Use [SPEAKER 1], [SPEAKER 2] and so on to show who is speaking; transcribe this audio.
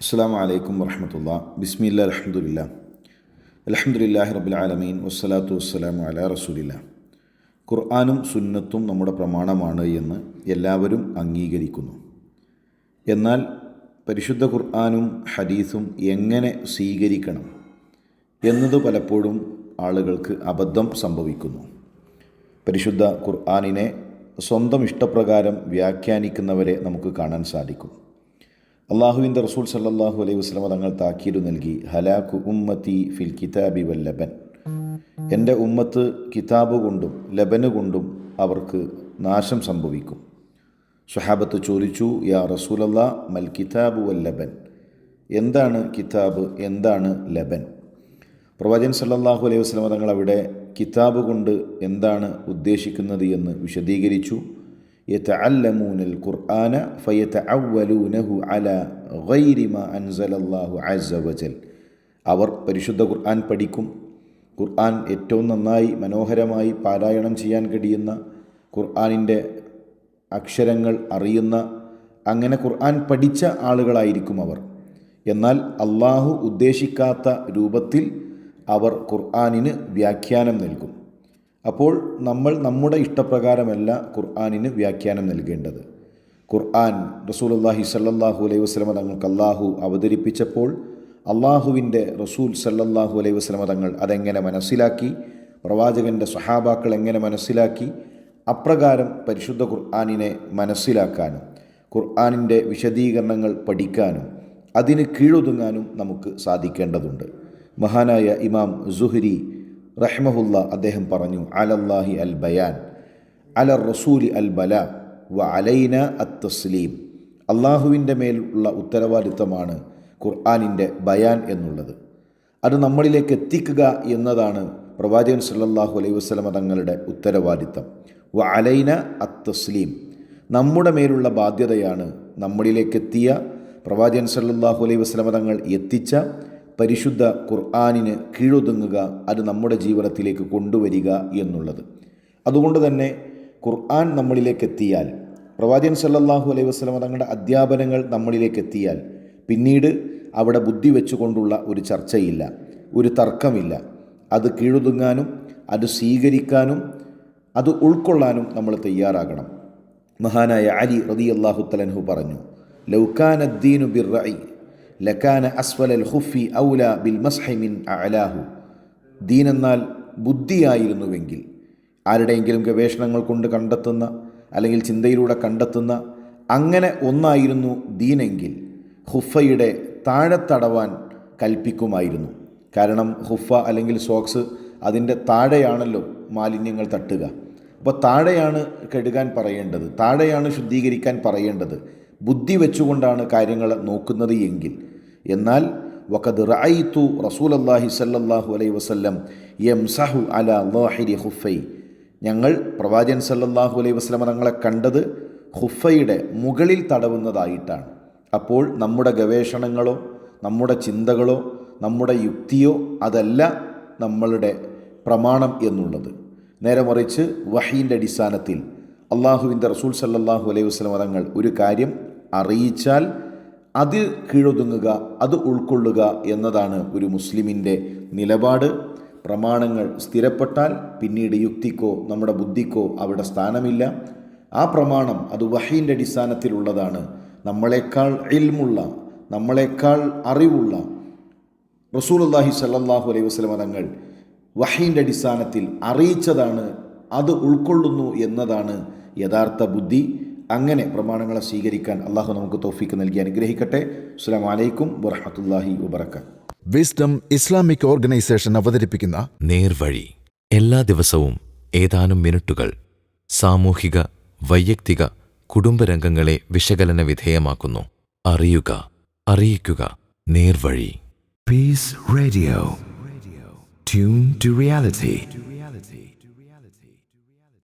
[SPEAKER 1] അസ്സാം വലൈക്കും വർഹമത്തുള്ള ബിസ്മില്ല അലഹമുല്ല അലഹമുല്ലാഹി റബുൽ ആലമീൻ. വസ്സലാത്തു വസ്സലാമു അല റസൂലില്ല. ഖുർആാനും സുന്നത്തും നമ്മുടെ പ്രമാണമാണ് എന്ന് എല്ലാവരും അംഗീകരിക്കുന്നു. എന്നാൽ പരിശുദ്ധ ഖുർആാനും ഹദീസും എങ്ങനെ സ്വീകരിക്കണം എന്നത് പലപ്പോഴും ആളുകൾക്ക് അബദ്ധം സംഭവിക്കുന്നു. പരിശുദ്ധ ഖുർആാനിനെ സ്വന്തം ഇഷ്ടപ്രകാരം വ്യാഖ്യാനിക്കുന്നവരെ നമുക്ക് കാണാൻ സാധിക്കും. അള്ളാഹുവിന്റെ റസൂൽ സല്ലാഹു അലൈഹി വസ്ലമ തങ്ങൾ താക്കീരു നൽകി ഹലാഖു ഉമ്മത്തി ഫിൽ കിതാബി വൽ ലബൻ. എന്റെ ഉമ്മത്ത് കിതാബ് കൊണ്ടും ലബന് കൊണ്ടും അവർക്ക് നാശം സംഭവിക്കും. സുഹാബത്ത് ചോദിച്ചു യാ റസൂലല്ലാ മൽ കിതാബ് വൽ ലബൻ? എന്താണ് കിതാബ്? എന്താണ് ലബൻ? പ്രവാചകൻ സല്ലാഹു അലൈഹി വസ്ലമ തങ്ങൾ അവിടെ കിതാബ് കൊണ്ട് എന്താണ് ഉദ്ദേശിക്കുന്നത്? എന്ന് വിശദീകരിച്ചു. يتعلمون القرآن فيتعولونه على غير ما أنزل الله عز وجل അവർ പരിശുദ്ധ ഖുർആൻ പഠിക്കും ഖുർആൻ ഏറ്റവും നന്നായി മനോഹരമായി പാരായണം ചെയ്യാൻ കഴിയുന്ന ഖുർആനിൻ്റെ അക്ഷരങ്ങൾ അറിയുന്ന അങ്ങനെ ഖുർആൻ പഠിച്ച ആളുകളായിരിക്കും അവർ എന്നാൽ അള്ളാഹു ഉദ്ദേശിക്കാത്ത രൂപത്തിൽ അവർ ഖുർആനിന് വ്യാഖ്യാനം നൽകും അപ്പോൾ നമ്മൾ നമ്മുടെ ഇഷ്ടപ്രകാരമല്ല ഖുർആാനിന് വ്യാഖ്യാനം നൽകേണ്ടത്. ഖുർആൻ റസൂലല്ലാഹി സല്ലാഹു അലൈഹി വസ്ലമ തങ്ങൾക്ക് അള്ളാഹു അവതരിപ്പിച്ചപ്പോൾ അള്ളാഹുവിന്റെ റസൂൽ സല്ലല്ലാഹു അലൈഹി വസ്ലമ തങ്ങൾ അതെങ്ങനെ മനസ്സിലാക്കി പ്രവാചകന്റെ സഹാബാക്കൾ എങ്ങനെ മനസ്സിലാക്കി അപ്രകാരം പരിശുദ്ധ ഖുർആാനിനെ മനസ്സിലാക്കാനും ഖുർആാനിന്റെ വിശദീകരണങ്ങൾ പഠിക്കാനും അതിന് കീഴൊതുങ്ങാനും നമുക്ക് സാധിക്കേണ്ടതുണ്ട്. മഹാനായ ഇമാം സുഹരി റഹ്മഹുല്ല അദ്ദേഹം പറഞ്ഞു അലല്ലാഹി അൽ ബയാൻ അല റസൂലി അൽ ബല വ അലൈന അത്ത് തസ്ലീം അള്ളാഹുവിന്റെ മേലുള്ള ഉത്തരവാദിത്തമാണ് ഖുർആാനിന്റെ ബയാൻ എന്നുള്ളത്. അത് നമ്മളിലേക്ക് എത്തിക്കുക എന്നതാണ് പ്രവാചകൻ സല്ലാഹു അലൈഹി വസ്ലമ തങ്ങളുടെ ഉത്തരവാദിത്തം വ അലൈന അത്ത് തസ്ലീം നമ്മുടെ മേലുള്ള ബാധ്യതയാണ് നമ്മളിലേക്കെത്തിയ പ്രവാചകൻ സല്ലാഹു അലൈഹി വസ്ലമ തങ്ങൾ എത്തിച്ച പരിശുദ്ധ ഖുർആാനിന് കീഴൊതുങ്ങുക അത് നമ്മുടെ ജീവിതത്തിലേക്ക് കൊണ്ടുവരിക എന്നുള്ളത്. അതുകൊണ്ട് തന്നെ ഖുർആൻ നമ്മളിലേക്ക് എത്തിയാൽ പ്രവാചകൻ സല്ലാഹു അലൈഹി വസ്ലമ തങ്ങളുടെ അധ്യാപനങ്ങൾ നമ്മളിലേക്ക് എത്തിയാൽ പിന്നീട് അവിടെ ബുദ്ധി വെച്ചുകൊണ്ടുള്ള ഒരു ചർച്ചയില്ല ഒരു തർക്കമില്ല. അത് കീഴൊതുങ്ങാനും അത് സ്വീകരിക്കാനും അത് ഉൾക്കൊള്ളാനും നമ്മൾ തയ്യാറാകണം. മഹാനായ അലി റതി അള്ളാഹുത്തലൻഹു പറഞ്ഞു ലൗക്കാനദ്ദീനു ബിർ റൈ ലക്കാന അസ്വൽ അൽ ഹുഫി ഔല ബിൽ മസ്ഹൈമിൻ അലാഹു ദീൻ എന്നാൽ ബുദ്ധിയായിരുന്നുവെങ്കിൽ ആരുടെയെങ്കിലും ഗവേഷണങ്ങൾ കൊണ്ട് കണ്ടെത്തുന്ന അല്ലെങ്കിൽ ചിന്തയിലൂടെ കണ്ടെത്തുന്ന അങ്ങനെ ഒന്നായിരുന്നു ദീനെങ്കിൽ ഹുഫയുടെ താഴെത്തടവാൻ തടവാൻ കൽപ്പിക്കുമായിരുന്നു. കാരണം ഹുഫ അല്ലെങ്കിൽ സോക്സ് അതിന്റെ താഴെയാണല്ലോ മാലിന്യങ്ങൾ തട്ടുക. അപ്പോൾ താഴെയാണ് കഴുകാൻ പറയേണ്ടത്. താഴെയാണ് ശുദ്ധീകരിക്കാൻ പറയേണ്ടത്. ബുദ്ധി വെച്ചുകൊണ്ടാണ് കാര്യങ്ങൾ നോക്കുന്നത് എങ്കിൽ. എന്നാൽ വഖദ് റഅയ്തു റസൂലല്ലാഹി സല്ലല്ലാഹു അലൈഹി വസല്ലം യംസഹു അല ലാഹിരി ഹുഫൈ ഞങ്ങൾ പ്രവാചകൻ സല്ലല്ലാഹു അലൈഹി വസല്ലം തങ്ങളെ കണ്ടത് ഹുഫയുടെ മുകളിൽ തടവുന്നതായിട്ടാണ്. അപ്പോൾ നമ്മുടെ ഗവേഷണങ്ങളോ നമ്മുടെ ചിന്തകളോ നമ്മുടെ യുക്തിയോ അതല്ല നമ്മളുടെ പ്രമാണം എന്നുള്ളത്. നേരെ മറിച്ച് വഹീന്റെ അടിസ്ഥാനത്തിൽ അള്ളാഹുവിന്റെ റസൂൽ സല്ലാഹു അലൈഹി വസ്ലം തങ്ങൾ ഒരു കാര്യം അറിയിച്ചാൽ അത് കീഴൊതുങ്ങുക അത് ഉൾക്കൊള്ളുക എന്നതാണ് ഒരു മുസ്ലിമിന്റെ നിലപാട്. പ്രമാണങ്ങൾ സ്ഥിരപ്പെട്ടാൽ പിന്നീട് യുക്തിക്കോ നമ്മുടെ ബുദ്ധിക്കോ അവിടെ സ്ഥാനമില്ല. ആ പ്രമാണം അത് വഹീന്റെ അടിസ്ഥാനത്തിലുള്ളതാണ്. നമ്മളെക്കാൾ ഇൽമുള്ള നമ്മളെക്കാൾ അറിവുള്ള റസൂലുല്ലാഹി സല്ലാഹു അലൈഹി വസ്ലം തങ്ങൾ വഹീന്റെ അടിസ്ഥാനത്തിൽ അറിയിച്ചതാണ് അത് ഉൾക്കൊള്ളുന്നു എന്നതാണ് യഥാർത്ഥ ബുദ്ധി. അങ്ങനെ പ്രമാണങ്ങളെ സ്വീകരിക്കാൻ അള്ളാഹു നമുക്ക് തോഫിക്ക് നൽകി അനുഗ്രഹിക്കട്ടെ. അസ്സാം വലൈക്കും വറഹമത്തല്ലാഹി വബർക്കാത്ത്
[SPEAKER 2] വിസ്ഡം ഇസ്ലാമിക് ഓർഗനൈസേഷൻ അവതരിപ്പിക്കുന്ന
[SPEAKER 3] നേർവഴി. എല്ലാ ദിവസവും ഏതാനും മിനിറ്റുകൾ സാമൂഹിക വൈയക്തിക കുടുംബരംഗങ്ങളെ വിശകലന വിധേയമാക്കുന്നു. അറിയുക അറിയിക്കുക നേർവഴി.
[SPEAKER 4] Peace Radio tune to reality.